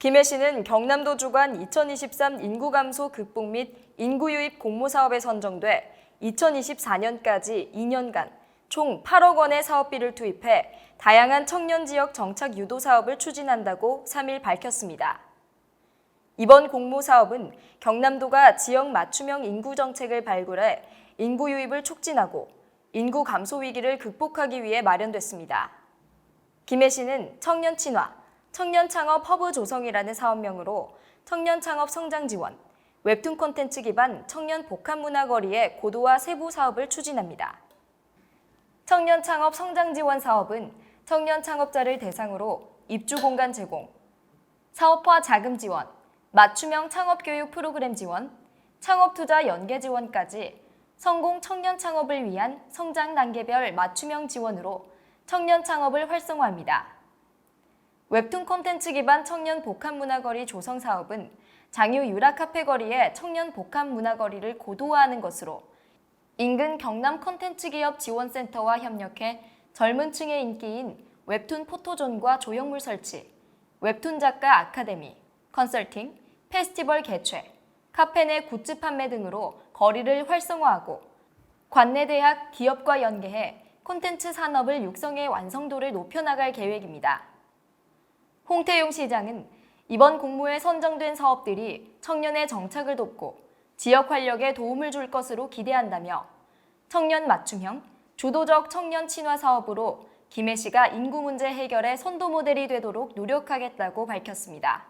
김해 씨는 경남도 주관 2023 인구 감소 극복 및 인구 유입 공모 사업에 선정돼 2024년까지 2년간 총 8억 원의 사업비를 투입해 다양한 청년 지역 정착 유도 사업을 추진한다고 3일 밝혔습니다. 이번 공모 사업은 경남도가 지역 맞춤형 인구 정책을 발굴해 인구 유입을 촉진하고 인구 감소 위기를 극복하기 위해 마련됐습니다. 김해 씨는 청년 친화, 청년 창업 허브 조성이라는 사업명으로 청년 창업 성장 지원, 웹툰 콘텐츠 기반 청년 복합 문화 거리의 고도화 세부 사업을 추진합니다. 청년 창업 성장 지원 사업은 청년 창업자를 대상으로 입주 공간 제공, 사업화 자금 지원, 맞춤형 창업 교육 프로그램 지원, 창업 투자 연계 지원까지 성공 청년 창업을 위한 성장 단계별 맞춤형 지원으로 청년 창업을 활성화합니다. 웹툰 콘텐츠 기반 청년 복합 문화거리 조성 사업은 장유 유라 카페 거리의 청년 복합 문화거리를 고도화하는 것으로 인근 경남 콘텐츠 기업 지원센터와 협력해 젊은 층의 인기인 웹툰 포토존과 조형물 설치, 웹툰 작가 아카데미, 컨설팅, 페스티벌 개최, 카페 내 굿즈 판매 등으로 거리를 활성화하고 관내 대학, 기업과 연계해 콘텐츠 산업을 육성해 완성도를 높여나갈 계획입니다. 홍태용 시장은 이번 공모에 선정된 사업들이 청년의 정착을 돕고 지역 활력에 도움을 줄 것으로 기대한다며 청년 맞춤형, 주도적 청년 친화 사업으로 김해 씨가 인구 문제 해결의 선도 모델이 되도록 노력하겠다고 밝혔습니다.